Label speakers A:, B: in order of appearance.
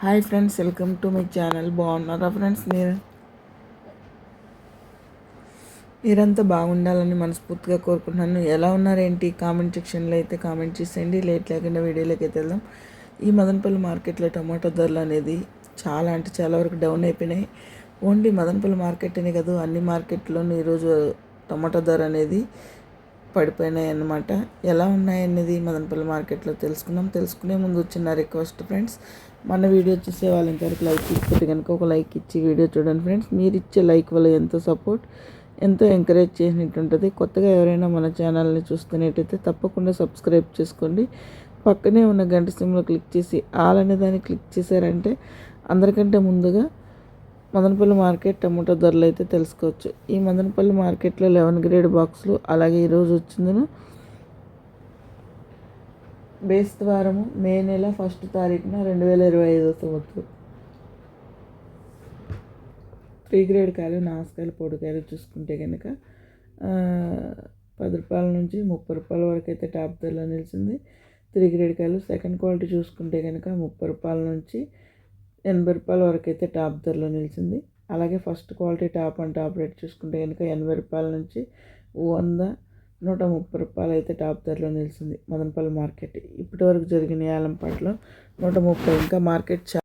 A: Hi friends welcome to my channel. బాగున్నారా friends మీరు? మీరంతా బాగుండాలని మనస్ఫూర్తిగా కోరుకుంటున్నాను. ఎలా ఉన్నారేంటి? కామెంట్ సెక్షన్లో అయితే కామెంట్ చేసేయండి. లేట్ లేకుండా వీడియోలోకి అయితే వెళ్దాం. ఈ మదనపల్లి మార్కెట్లో టమాటో ధరలు అనేది చాలా అంటే చాలా వరకు డౌన్ అయిపోయినాయి. ఓన్లీ మదనపల్లి మార్కెట్ అనే కాదు అన్ని మార్కెట్లోనూ ఈరోజు టమాటో ధర అనేది పడిపోయినాయి అన్నమాట ఎలా ఉన్నాయనేది మదనపల్లి మార్కెట్లో తెలుసుకున్నాం. తెలుసుకునే ముందు వచ్చిన రిక్వెస్ట్ ఫ్రెండ్స్ మన వీడియో చూసే వాళ్ళు ఇంతవరకు లైక్ ఇచ్చిపోతే కనుక ఒక లైక్ ఇచ్చి వీడియో చూడండి ఫ్రెండ్స్. మీరు ఇచ్చే లైక్ వల్ల ఎంతో సపోర్ట్ ఎంతో ఎంకరేజ్ చేసినట్టు ఉంటుంది కొత్తగా ఎవరైనా మన ఛానల్ని చూస్తున్నట్టయితే తప్పకుండా సబ్స్క్రైబ్ చేసుకోండి. పక్కనే ఉన్న గంట సిమ్లో క్లిక్ చేసి ఆల్ అనే దాన్ని క్లిక్ చేశారంటే అందరికంటే ముందుగా మదనపల్లి మార్కెట్ టమాటో ధరలు అయితే తెలుసుకోవచ్చు. ఈ మదనపల్లి మార్కెట్లో లెవెన్ గ్రేడ్ బాక్సులు అలాగే ఈరోజు వచ్చిందను బేస్తవారము మే నెల ఫస్ట్ తారీఖున రెండు వేల ఇరవై ఐదో సంవత్సరం. త్రీ గ్రేడ్ కాయలు నాసుకాయలు పొడికాయలు చూసుకుంటే కనుక పది రూపాయల నుంచి ముప్పై రూపాయల వరకు అయితే టాప్ ధరలో నిలిచింది. త్రీ గ్రేడ్ కాయలు సెకండ్ క్వాలిటీ చూసుకుంటే కనుక ముప్పై రూపాయల నుంచి ఎనభై రూపాయల వరకు అయితే టాప్ ధరలో నిలిచింది. అలాగే first quality top and top rate చూసుకుంటే కనుక ఎనభై రూపాయల నుంచి వంద నూట ముప్పై రూపాయలు అయితే టాప్ ధరలో నిలిచింది మదనపల్లి మార్కెట్. ఇప్పటి వరకు జరిగిన ఏలంపాట్లో నూట ముప్పై ఇంకా మార్కెట్